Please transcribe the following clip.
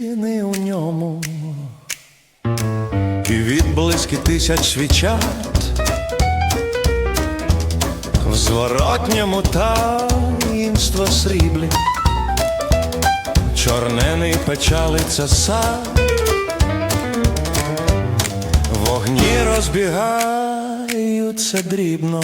не у ньому, і відблиски тисяч свічат в зворотньому таїнство сріблі, чорнений печалиться сад, вогні розбігаються дрібно.